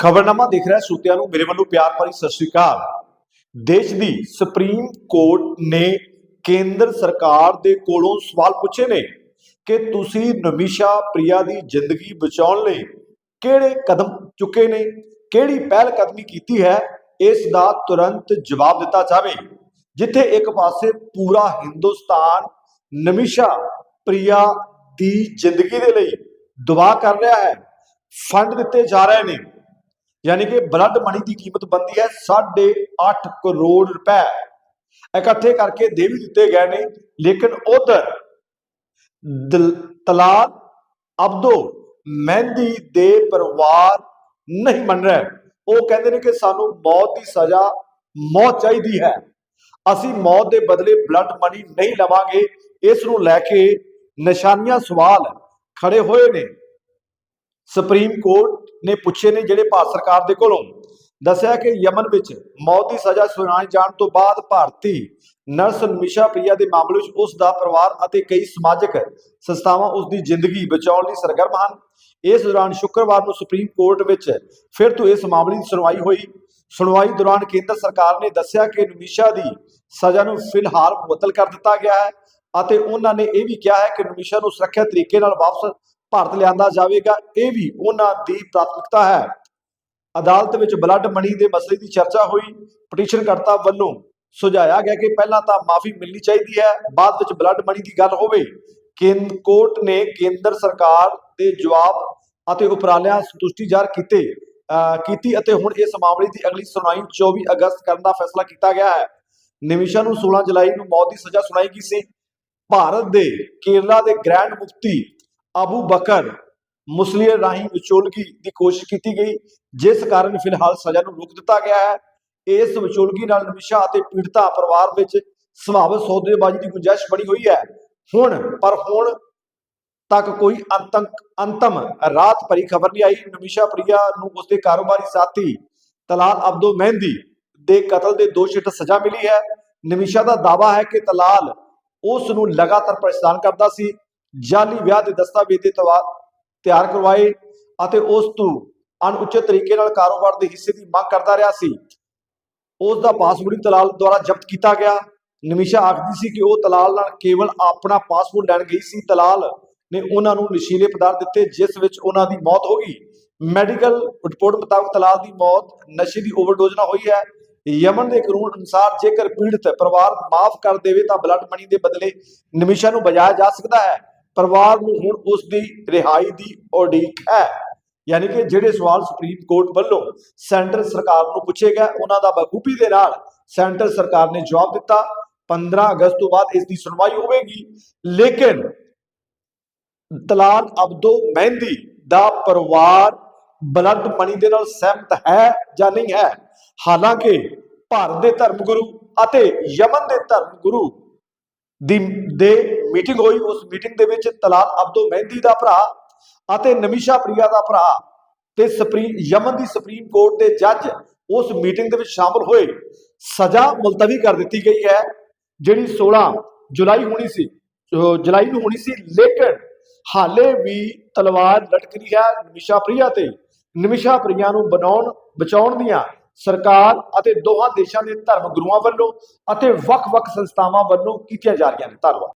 ਖਬਰਨਾਮਾ ਦੇਖ ਰਿਹਾ ਸੂਤਿਆਂ ਨੂੰ, ਮੇਰੇ ਵੱਲੋਂ ਪਿਆਰ ਭਰੀ ਸਤਿ ਸ਼੍ਰੀ ਅਕਾਲ। ਦੇਸ਼ ਦੀ ਸੁਪਰੀਮ ਕੋਰਟ ਨੇ ਕੇਂਦਰ ਸਰਕਾਰ ਦੇ ਕੋਲੋਂ ਸਵਾਲ ਪੁੱਛੇ ਨੇ ਕਿ ਤੁਸੀਂ ਨਮਿਸ਼ਾ ਪ੍ਰਿਆ ਦੀ ਜ਼ਿੰਦਗੀ ਬਚਾਉਣ ਲਈ ਕਿਹੜੇ ਕਦਮ ਚੁੱਕੇ ਨੇ, ਕਿਹੜੀ ਪਹਿਲ ਕਦਮੀ ਕੀਤੀ ਹੈ, ਇਸ ਦਾ ਤੁਰੰਤ ਜਵਾਬ ਦਿੱਤਾ ਜਾਵੇ। ਜਿੱਥੇ ਇੱਕ ਪਾਸੇ ਪੂਰਾ ਹਿੰਦੁਸਤਾਨ ਨਮਿਸ਼ਾ ਪ੍ਰਿਆ ਦੀ ਜ਼ਿੰਦਗੀ ਦੇ ਲਈ ਦੁਆ ਕਰ ਰਿਹਾ ਹੈ, ਫੰਡ ਦਿੱਤੇ ਜਾ ਰਹੇ ਨੇ ਯਾਨੀ ਕਿ ਬਲੱਡ ਮਨੀ ਦੀ ਕੀਮਤ ਬੰਦੀ ਹੈ 8.5 ਕਰੋੜ ਰੁਪਏ। ਇਕੱਠੇ ਕਰਕੇ ਦੇ ਵੀ ਦਿੱਤੇ ਗਏ ਨੇ, ਲੇਕਿਨ ਉਧਰ ਤਲਾਲ ਅਬਦੋ ਮਹਿੰਦੀ ਦੇ ਪਰਿਵਾਰ ਨਹੀਂ ਮੰਨ ਰਹੇ। ਉਹ ਕਹਿੰਦੇ ਨੇ ਕਿ ਸਾਨੂੰ ਮੌਤ ਦੀ ਸਜ਼ਾ ਮੌਤ ਚਾਹੀਦੀ ਹੈ। ਅਸੀਂ ਮੌਤ ਦੇ ਬਦਲੇ ਬਲੱਡ ਮਨੀ ਨਹੀਂ ਲਵਾਂਗੇ। ਇਸ ਨੂੰ ਲੈ ਕੇ ਨਿਸ਼ਾਨੀਆਂ ਸਵਾਲ ਖੜੇ ਹੋਏ ਨੇ। ਸੁਪਰੀਮ ਕੋਰਟ ਨੇ ਪੁੱਛੇ ਨੇ ਜਿਹੜੇ ਭਾਰਤ ਸਰਕਾਰ ਦੇ ਕੋਲੋਂ। ਦੱਸਿਆ ਕਿ ਯਮਨ ਵਿੱਚ ਮੌਤ ਦੀ ਸਜ਼ਾ ਸੁਣਾਏ ਜਾਣ ਤੋਂ ਬਾਅਦ ਭਾਰਤੀ ਨਰਸ ਨਿਸ਼ਾ ਪ੍ਰਿਆ ਦੇ ਮਾਮਲੇ ਵਿੱਚ ਉਸ ਦਾ ਪਰਿਵਾਰ ਅਤੇ ਕਈ ਸਮਾਜਿਕ ਸੰਸਥਾਵਾਂ ਉਸ ਦੀ ਜ਼ਿੰਦਗੀ ਬਚਾਉਣ ਲਈ ਸਰਗਰਮ ਹਨ। ਇਸ ਦੌਰਾਨ ਸ਼ੁੱਕਰਵਾਰ ਨੂੰ ਸੁਪਰੀਮ ਕੋਰਟ ਵਿੱਚ ਫਿਰ ਤੋਂ ਇਸ ਮਾਮਲੇ ਦੀ ਸੁਣਵਾਈ ਹੋਈ। ਸੁਣਵਾਈ ਦੌਰਾਨ ਕੇਂਦਰ ਸਰਕਾਰ ਨੇ ਦੱਸਿਆ ਕਿ ਨਿਸ਼ਾ ਦੀ ਸਜ਼ਾ ਨੂੰ ਫਿਲਹਾਲ ਮੁਅੱਤਲ ਕਰ ਦਿੱਤਾ ਗਿਆ ਹੈ ਅਤੇ ਉਹਨਾਂ ਨੇ ਇਹ ਵੀ ਕਿਹਾ ਹੈ ਕਿ ਨਿਸ਼ਾ ਨੂੰ ਸੁਰੱਖਿਅਤ ਤਰੀਕੇ ਨਾਲ ਵਾਪਸ ਭਾਰਤ ਲਿਆਂਦਾ ਜਾਵੇਗਾ, ਇਹ ਵੀ ਉਹਨਾਂ ਦੀ ਪ੍ਰਾਥਮਿਕਤਾ ਹੈ। ਅਦਾਲਤ ਵਿੱਚ ਬਲੱਡ ਮਨੀ ਦੇ ਮਸਲੇ ਦੀ ਚਰਚਾ ਹੋਈ। ਪਟੀਸ਼ਨਕਰਤਾ ਵੱਲੋਂ ਸੁਝਾਇਆ ਗਿਆ ਕਿ ਪਹਿਲਾਂ ਤਾਂ ਮਾਫੀ ਮਿਲਣੀ ਚਾਹੀਦੀ ਹੈ, ਬਾਅਦ ਵਿੱਚ ਬਲੱਡ ਮਨੀ ਦੀ ਗੱਲ ਹੋਵੇ। ਕੇਂਦਰ ਕੋਰਟ ਨੇ ਕੇਂਦਰ ਸਰਕਾਰ ਦੇ ਜਵਾਬ ਅਤੇ ਉਪਰਾਲਿਆਂ ਸੰਤੁਸ਼ਟੀ ਜ਼ਾਹਰ ਕੀਤੇ ਅਹ ਕੀਤੀ ਅਤੇ ਹੁਣ ਇਸ ਮਾਮਲੇ ਦੀ ਅਗਲੀ ਸੁਣਵਾਈ 24 ਅਗਸਤ ਕਰਨ ਦਾ ਫੈਸਲਾ ਕੀਤਾ ਗਿਆ ਹੈ। ਨਿਮਿਸ਼ਾ ਨੂੰ 16 ਜੁਲਾਈ ਨੂੰ ਮੌਤ ਦੀ ਸਜ਼ਾ ਸੁਣਾਈ ਗਈ ਸੀ। ਭਾਰਤ ਦੇ ਕੇਰਲਾ ਦੇ ਗ੍ਰੈਂਡ ਮੁਫਤੀ ਅਬੂ ਬਕਰ ਮੁਸਲੀਰ ਰਾਹੀਂ ਵਿਚੋਲਗੀ ਦੀ ਕੋਸ਼ਿਸ਼ ਕੀਤੀ ਗਈ, ਜਿਸ ਕਾਰਨ ਫਿਲਹਾਲ ਸਜ਼ਾ ਨੂੰ ਰੋਕ ਦਿੱਤਾ ਗਿਆ ਹੈ। ਇਸ ਵਿਚੋਲਗੀ ਨਾਲ ਨਿਮਿਸ਼ਾ ਅਤੇ ਪੀੜਤਾ ਪਰਿਵਾਰ ਵਿੱਚ ਸੁਭਾਵਿਕ ਸੌਦੇਬਾਜ਼ੀ ਦੀ ਗੁੰਜਾਇਸ਼ ਬਣੀ ਹੋਈ ਹੈ। ਹੁਣ, ਪਰ ਹੁਣ ਤੱਕ ਕੋਈ ਅੰਤਮ ਅੰਤਮ ਰਾਤ ਭਰੀ ਖਬਰ ਨਹੀਂ ਆਈ। ਨਿਮਿਸ਼ਾ ਪ੍ਰਿਆ ਨੂੰ ਉਸਦੇ ਕਾਰੋਬਾਰੀ ਸਾਥੀ ਤਲਾਲ ਅਬਦੋ ਮਹਿੰਦੀ ਦੇ ਕਤਲ ਦੇ ਦੋਸ਼ ਹੇਠ ਸਜ਼ਾ ਮਿਲੀ ਹੈ। ਨਿਮਿਸ਼ਾ ਦਾ ਦਾਵਾ ਹੈ ਕਿ ਤਲਾਲ ਉਸ ਨੂੰ ਲਗਾਤਾਰ ਪਰੇਸ਼ਾਨ ਕਰਦਾ ਸੀ। ਜਾਲੀ ਵਿਆਹ ਦੇ ਦਸਤਾਵੇਜ਼ ਦੇ ਤਿਆਰ ਕਰਵਾਏ ਅਤੇ ਉਸ ਤੋਂ ਅਣਉਚਿਤ ਤਰੀਕੇ ਨਾਲ ਕਾਰੋਬਾਰ ਦੇ ਹਿੱਸੇ ਦੀ ਮੰਗ ਕਰਦਾ ਰਿਹਾ ਸੀ। ਉਸ ਦਾ ਪਾਸਪੋਰਟ ਵੀ ਤਲਾਲ ਦੁਆਰਾ ਜ਼ਬਤ ਕੀਤਾ ਗਿਆ। ਨਿਮਿਸ਼ਾ ਆਖਦੀ ਸੀ ਕਿ ਉਹ ਤਲਾਲ ਨਾਲ ਕੇਵਲ ਆਪਣਾ ਪਾਸਪੋਰਟ ਲੈਣ ਗਈ ਸੀ। ਤਲਾਲ ਨੇ ਉਹਨਾਂ ਨੂੰ ਨਸ਼ੀਲੇ ਪਦਾਰਥ ਦਿੱਤੇ, ਜਿਸ ਵਿੱਚ ਉਹਨਾਂ ਦੀ ਮੌਤ ਹੋ ਗਈ। ਮੈਡੀਕਲ ਰਿਪੋਰਟ ਮੁਤਾਬਕ ਤਲਾਲ ਦੀ ਮੌਤ ਨਸ਼ੇ ਦੀ ਓਵਰਡੋਜ਼ ਨਾਲ ਹੋਈ ਹੈ। ਯਮਨ ਦੇ ਕਾਨੂੰਨ ਅਨੁਸਾਰ ਜੇਕਰ ਪੀੜਤ ਪਰਿਵਾਰ ਮਾਫ ਕਰ ਦੇਵੇ ਤਾਂ ਬਲੱਡ ਮਨੀ ਦੇ ਬਦਲੇ ਨਮਿਸ਼ਾ ਨੂੰ ਬਜਾਇਆ ਜਾ ਸਕਦਾ ਹੈ। ਪਰਿਵਾਰ ਨੂੰ ਹੁਣ ਉਸ ਦੀ ਰਿਹਾਈ ਦੀ ਉਡੀਕ ਹੈ। ਯਾਨੀ ਕਿ ਜਿਹੜੇ ਸਵਾਲ ਸੁਪਰੀਮ ਕੋਰਟ ਵੱਲੋਂ ਸੈਂਟਰ ਸਰਕਾਰ ਨੂੰ ਪੁੱਛੇ ਗਏ, ਉਹਨਾਂ ਦਾ ਬਖੂਬੀ ਦੇ ਨਾਲ ਸੈਂਟਰ ਸਰਕਾਰ ਨੇ ਜਵਾਬ ਦਿੱਤਾ। 15 ਅਗਸਤ ਤੋਂ ਬਾਅਦ ਇਸ ਦੀ ਸੁਣਵਾਈ ਹੋਵੇਗੀ। ਲੇਕਿਨ ਤਲਾਲ ਅਬਦੋ ਮਹਿੰਦੀ ਦਾ ਪਰਿਵਾਰ ਬਲੱਡ ਮਨੀ ਦੇ ਨਾਲ ਸਹਿਮਤ ਹੈ ਜਾਂ ਨਹੀਂ ਹੈ? ਹਾਲਾਂਕਿ ਭਾਰਤ ਦੇ ਧਰਮ ਗੁਰੂ ਅਤੇ ਯਮਨ ਦੇ ਧਰਮ ਗੁਰੂ ਦੀ ਦੇ ਮੀਟਿੰਗ ਹੋਈ, ਉਸ ਮੀਟਿੰਗ ਦੇ ਵਿੱਚ ਤਲਾਲ ਅਬਦੋ ਮਹਿੰਦੀ ਦਾ ਭਰਾ ਅਤੇ ਨਮਿਸ਼ਾ ਪ੍ਰਿਆ ਦਾ ਭਰਾ ਤੇ ਸੁਪਰੀਮ ਯਮਨ ਦੀ ਸੁਪਰੀਮ ਕੋਰਟ ਦੇ ਜੱਜ ਉਸ ਮੀਟਿੰਗ ਦੇ ਵਿੱਚ ਸ਼ਾਮਲ ਹੋਏ। ਸਜ਼ਾ ਮੁਲਤਵੀ ਕਰ ਦਿੱਤੀ ਗਈ ਹੈ, ਜਿਹੜੀ 16 ਜੁਲਾਈ ਹੋਣੀ ਸੀ ਜੁਲਾਈ ਨੂੰ ਹੋਣੀ ਸੀ, ਲੇਕਿਨ ਹਾਲੇ ਵੀ ਤਲਵਾਰ ਲਟਕ ਰਹੀ ਹੈ ਨਿਮਿਸ਼ਾ ਪ੍ਰਿਆ ਤੇ। ਨਿਮਿਸ਼ਾ ਪ੍ਰਿਆ ਨੂੰ ਬਣਾਉਣ, ਬਚਾਉਣ ਦੀਆਂ ਸਰਕਾਰ ਅਤੇ ਦੋਹਾਂ ਦੇਸ਼ਾਂ ਦੇ ਧਰਮ ਗੁਰੂਆਂ ਵੱਲੋਂ ਅਤੇ ਵੱਖ-ਵੱਖ ਸੰਸਥਾਵਾਂ ਵੱਲੋਂ ਕੀਤੀਆਂ ਜਾ ਰਹੀਆਂ ਨੇ ਧੰਨਵਾਦ।